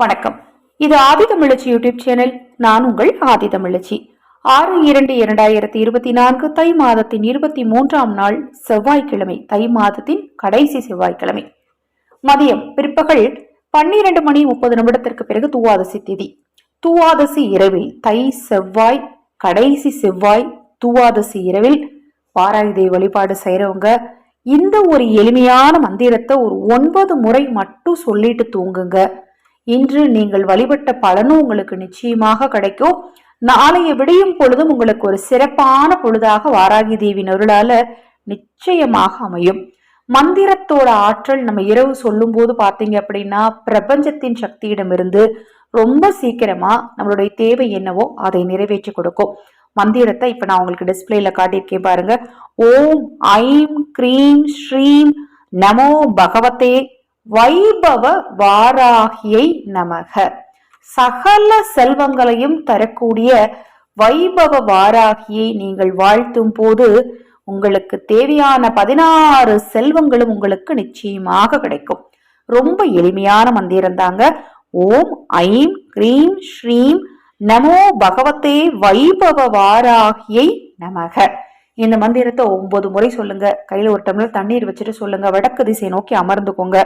வணக்கம். இது ஆதி தமிழச்சி YouTube channel. நான் உங்கள் ஆதி தமிழச்சி. ஆறு இரண்டு இரண்டாயிரத்தி இருபத்தி நான்கு தை மாதத்தின் இருபத்தி மூன்றாம் நாள் செவ்வாய்க்கிழமை. தை மாதத்தின் கடைசி செவ்வாய்க்கிழமை. மதியம் பிற்பகல் பன்னிரண்டு மணி முப்பது நிமிடத்திற்கு பிறகு துவாதசி திதி. துவாதசி இரவில் தை செவ்வாய் கடைசி செவ்வாய் துவாதசி இரவில் பாராயுதை வழிபாடு செய்கிறவங்க இந்த ஒரு எளிமையான மந்திரத்தை ஒரு ஒன்பது முறை மட்டும் சொல்லிட்டு தூங்குங்க. இன்று நீங்கள் வழிபட்ட பலனும் உங்களுக்கு நிச்சயமாக கிடைக்கும். நாளைய விடியும் பொழுதும் உங்களுக்கு ஒரு சிறப்பான பொழுதாக வாராகி தேவியின் அருளால நிச்சயமாக அமையும். மந்திரத்தோட ஆற்றல் நம்ம இரவு சொல்லும் போது பார்த்தீங்க அப்படின்னா பிரபஞ்சத்தின் சக்தியிடமிருந்து ரொம்ப சீக்கிரமா நம்மளுடைய தேவை என்னவோ அதை நிறைவேற்றி கொடுக்கும். மந்திரத்தை இப்ப நான் உங்களுக்கு டிஸ்பிளேல காட்டியிருக்கேன் பாருங்க. ஓம் ஐம் க்ரீம் ஸ்ரீம் நமோ பகவதே வைபவ வாராகியை நமக. சகல செல்வங்களையும் தரக்கூடிய வைபவ வாராகியை நீங்கள் வாழ்த்தும் போது உங்களுக்கு தேவையான பதினாறு செல்வங்களும் உங்களுக்கு நிச்சயமாக கிடைக்கும். ரொம்ப எளிமையான மந்திரம் தாங்க. ஓம் ஐம் கிரீம் ஸ்ரீம் நமோ பகவத்தே வைபவ வாராகியை நமக. இந்த மந்திரத்தை ஒன்பது முறை சொல்லுங்க. கையில ஒரு டம்ளர் தண்ணீர் வச்சுட்டு சொல்லுங்க. வடக்கு திசை நோக்கி அமர்ந்துக்கோங்க.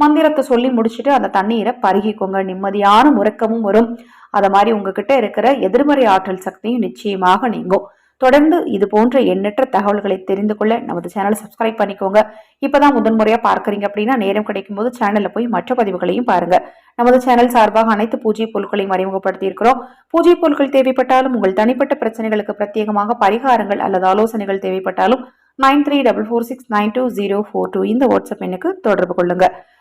மந்திரத்தை சொல்லி முடிச்சுட்டு அந்த தண்ணீரை பருகிக்கோங்க. நிம்மதியான முறக்கமும் வரும். அதை மாதிரி உங்ககிட்ட இருக்கிற எதிர்மறை ஆற்றல் சக்தியும் நிச்சயமாக நீங்கும். தொடர்ந்து இது போன்ற எண்ணற்ற தகவல்களை தெரிந்து கொள்ள நமது சேனலை சப்ஸ்கிரைப் பண்ணிக்கோங்க. இப்பதான் முதன்முறையா பார்க்கறீங்க அப்படின்னா நேரம் கிடைக்கும் போது சேனல்ல போய் மற்ற பதிவுகளையும் பாருங்க. நமது சேனல் சார்பாக அனைத்து பூஜை பொருட்களையும் அறிமுகப்படுத்தி இருக்கிறோம் பூஜை பொருட்கள் தேவைப்பட்டாலும் உங்கள் தனிப்பட்ட பிரச்சனைகளுக்கு பிரத்யேகமாக பரிகாரங்கள் அல்லது ஆலோசனைகள் தேவைப்பட்டாலும் nine three double four six nine two zero four two இந்த வாட்ஸ்அப் எண்ணுக்கு தொடர்பு கொள்ளுங்க.